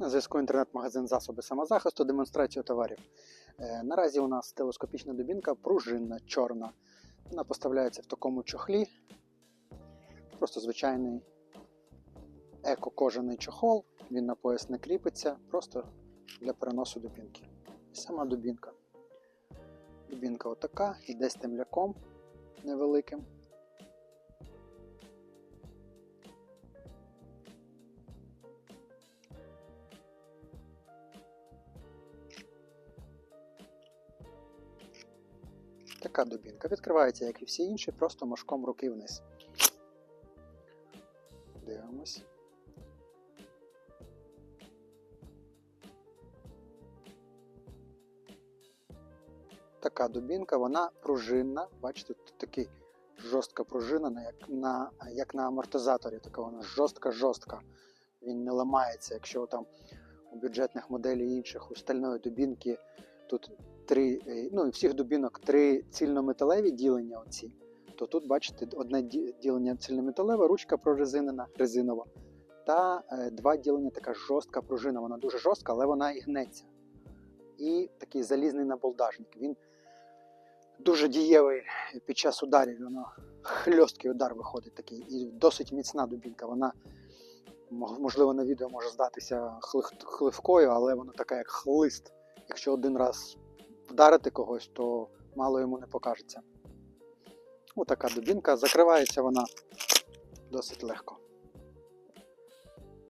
На зв'язку інтернет-магазин засоби самозахисту, демонстрацію товарів. Е, Наразі у нас телескопічна дубінка пружинна, чорна. Вона поставляється в такому чохлі. Просто звичайний еко-кожаний чохол. Він на пояс не кріпиться, просто для переносу дубінки. І сама дубінка. Дубінка отака, йде з темляком невеликим. Така дубінка. Відкривається, як і всі інші, просто мошком руки вниз. Дивимось. Така дубінка, вона пружинна. Бачите, тут такий жорстка пружина, як на, як на амортизаторі. Така вона жорстка-жорстка. Він не ламається, якщо там у бюджетних моделей інших у стальної дубінки тут три, е, ну всіх дубінок три цільнометалеві ділення оці, то тут, бачите, одне ділення цільнометалеве, ручка прорезинена, резинова, та е, два ділення така жорстка пружина. Вона дуже жорстка, але вона і гнеться. І такий залізний наболдажник. Він дуже дієвий під час ударів. Воно хльосткий удар виходить такий. І досить міцна дубінка. Вона, можливо, на відео може здатися хливкою, але вона така, як хлист. Якщо один раз вдарити когось, то мало йому не покажеться. Отака дубінка. Закривається вона досить легко.